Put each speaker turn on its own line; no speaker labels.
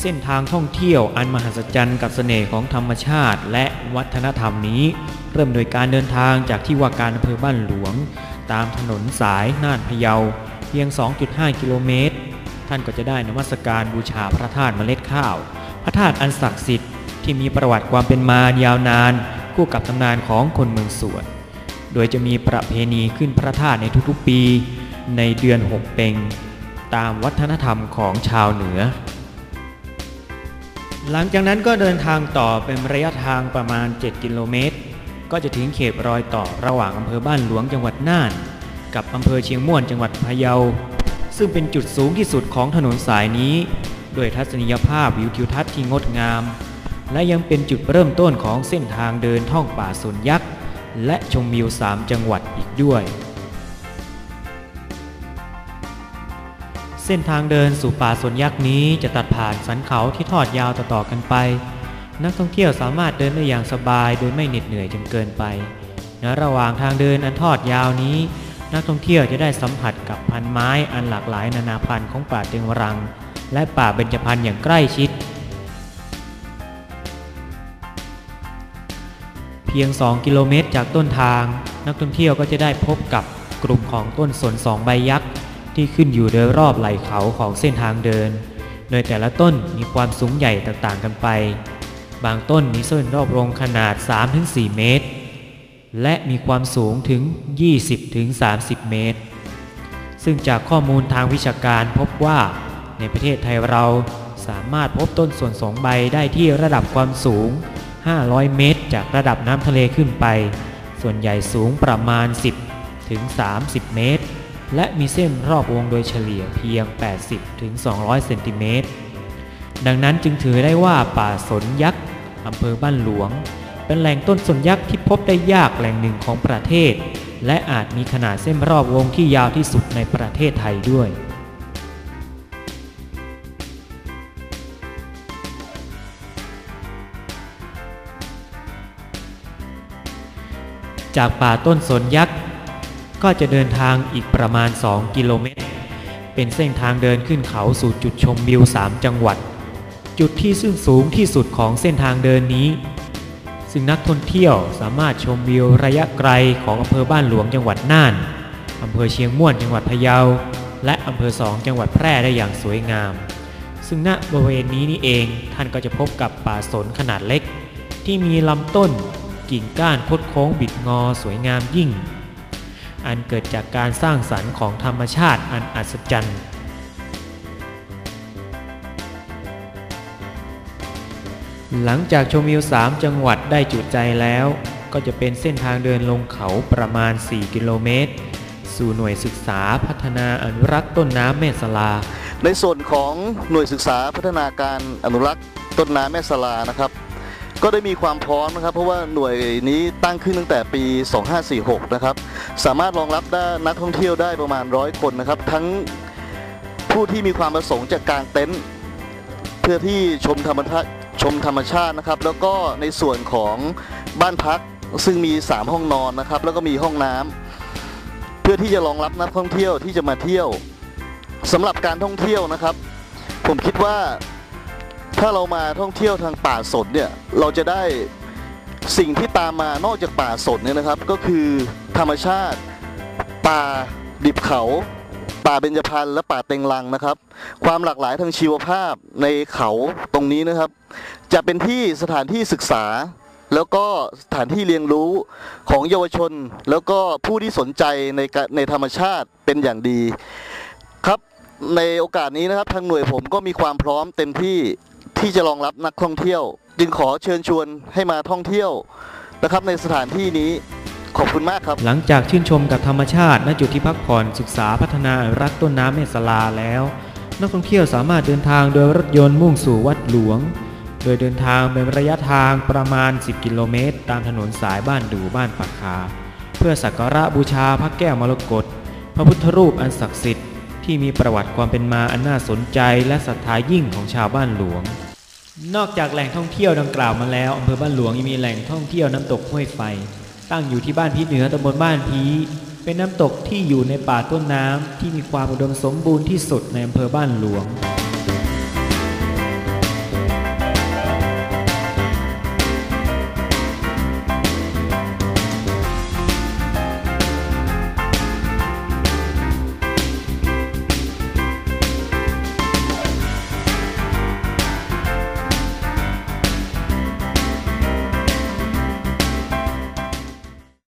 เส้นทางท่องเที่ยวอันมหัศจรรย์กับเสน่ห์ของธรรมชาติ และวัฒนธรรมนี้ เริ่มโดยการเดินทางจากที่ว่าการอำเภอบ้านหลวง ตามถนนสายน่านพะเยา เพียง 2.5 กิโลเมตร ท่านก็จะได้นมัสการบูชาพระธาตุเมล็ดข้าว พระธาตุอันศักดิ์สิทธิ์ที่มีประวัติความเป็นมายาวนาน คู่กับตำนานของคนเมืองสวน โดยจะมีประเพณีขึ้นพระธาตุในทุกๆปี ในเดือนหกเปงตามวัฒนธรรมของชาวเหนือ หลังจากนั้นก็เดินทางต่อเป็นระยะทางประมาณ 7 กิโลเมตร ก็จะถึงเขตรอยต่อระหว่างอำเภอบ้านหลวงจังหวัดน่าน กับอำเภอเชียงม่วนจังหวัดพะเยา ซึ่งเป็นจุดสูงที่สุดของถนนสายนี้ ด้วยทัศนียภาพวิวทิวทัศน์ที่งดงาม และยังเป็นจุดเริ่มต้นของเส้นทางเดินท่องป่าสนยักษ์ และชมวิวสามจังหวัดอีกด้วย เส้นทางเดินสู่ป่าสนยักษ์นี้จะตัดผ่านสันเขาที่ทอดยาวต่อๆกันไป นักท่องเที่ยวสามารถเดินได้อย่างสบายโดยไม่เหน็ดเหนื่อยจนเกินไปในระหว่างทางเดินอันทอดยาวนี้ นักท่องเที่ยวจะได้สัมผัสกับพันไม้อันหลากหลายนานาพันธุ์ของป่าเต็งรัง และป่าเบญจพรรณอย่างใกล้ชิด เพียง 2 กิโลเมตรจากต้นทาง นักท่องเที่ยวก็จะได้พบกับกลุ่มของต้นสนสองใบยักษ์ ที่ขึ้นอยู่โดยรอบไหล่เขาของเส้นทางเดิน โดยแต่ละต้นมีความสูงใหญ่ต่างๆกันไป บางต้นมีส้นรอบวงขนาด 3-4 เมตร และมีความสูงถึง 20-30 เมตร ซึ่งจากข้อมูลทางวิชาการพบว่า ในประเทศไทยเราสามารถพบต้นส่วนสองใบได้ที่ระดับความสูง 500 เมตร จากระดับน้ำทะเลขึ้นไป ส่วนใหญ่สูงประมาณ 10 ถึง 30 เมตร และมีเส้นรอบวงโดยเฉลี่ยเพียง 80ถึง200 เซนติเมตร ดังนั้นจึงถือได้ว่าป่าสนยักษ์อำเภอบ้านหลวง เป็นแหล่งต้นสนยักษ์ที่พบได้ยากแหล่งหนึ่งของประเทศ และอาจมีขนาดเส้นรอบวงที่ยาวที่สุดในประเทศไทยด้วยจากป่าต้นสนยักษ์ ก็จะเดินทางอีกประมาณ 2 กิโลเมตร เป็นเส้นทางเดินขึ้นเขาสู่จุดชมวิว 3 จังหวัด จุดที่ซึ่งสูงที่สุดของเส้นทางเดินนี้ ซึ่งนักท่องเที่ยวสามารถชมวิวระยะไกลของอำเภอบ้านหลวงจังหวัดน่านอำเภอเชียงม่วนจังหวัดพะเยา และอำเภอสองจังหวัดแพร่ได้อย่างสวยงาม ซึ่งณบริเวณนี้นี่เองท่านก็จะพบกับป่าสนขนาดเล็ก ที่มีลำต้นกิ่งก้านคดโค้งบิดงอสวยงามยิ่ง อันเกิดจากการสร้างสรรค์ของธรรมชาติอันอัศจรรย์หลังจากชมวิว 3 จังหวัดได้จุใจแล้ว ก็จะเป็นเส้นทางเดินลงเขาประมาณ 4 กิโลเมตร สู่หน่วยศึกษาพัฒนาอนุรักษ์ต้นน้ำแม่สลา
ในส่วนของหน่วยศึกษาพัฒนาการอนุรักษ์ต้นน้ำแม่สลานะครับ ก็ได้มีความพร้อมนะครับ เพราะว่าหน่วยนี้ตั้งขึ้นตั้งแต่ปี 2546 นะครับ สามารถรองรับได้นักท่องเที่ยวได้ประมาณร้อยคนนะครับ ทั้งผู้ที่มีความประสงค์จะกางเต็นท์เพื่อที่ชมธรรมชาติชมธรรมชาตินะครับ แล้วก็ในส่วนของบ้านพักซึ่งมี 3 ห้องนอนนะครับ แล้วก็มีห้องน้ำเพื่อที่จะรองรับนักท่องเที่ยวที่จะมาเที่ยวสำหรับการท่องเที่ยวนะครับ ผมคิดว่า ถ้าเรามาท่องเที่ยวทางป่าสนเนี่ยเราจะได้สิ่งที่ตามมานอกจากป่าสนเนี่ยนะครับ ก็คือธรรมชาติ ป่าดิบเขา ป่าเบญจพรรณและป่าเต็งรังนะครับ ความหลากหลายทางชีวภาพในเขาตรงนี้นะครับ จะเป็นที่สถานที่ศึกษา แล้วก็สถานที่เรียนรู้ของเยาวชน แล้วก็ผู้ที่สนใจในในธรรมชาติเป็นอย่างดีครับในโอกาสนี้นะครับทางหน่วยผมก็มีความพร้อมเต็มที่ ที่จะรองรับนักท่องเที่ยว จึงขอเชิญชวนให้มาท่องเที่ยวนะครับในสถานที่นี้ขอบคุณมากครับ
หลังจากชื่นชมกับธรรมชาติ ณจุดที่พักผ่อนศึกษาพัฒนารักต้นน้ำแม่สลาแล้ว นักท่องเที่ยวสามารถเดินทางโดยรถยนต์มุ่งสู่วัดหลวง โดยเดินทางเป็นระยะทางประมาณ 10 กิโลเมตร ตามถนนสายบ้านดูบ้านปากคา เพื่อสักการะบูชาพระแก้วมรกตพระพุทธรูปอันศักดิ์สิทธิ ที่มีประวัติความเป็นมาอันน่าสนใจและศรัทธายิ่งของชาวบ้านหลวง นอกจากแหล่งท่องเที่ยวดังกล่าวมาแล้วอำเภอบ้านหลวงยังมีแหล่งท่องเที่ยวน้ำตกห้วยไฟ ตั้งอยู่ที่บ้านพีเหนือตำบลบ้านพีเป็นน้ำตกที่อยู่ในป่าต้นน้ำที่มีความอุดมสมบูรณ์ที่สุดในอำเภอบ้านหลวง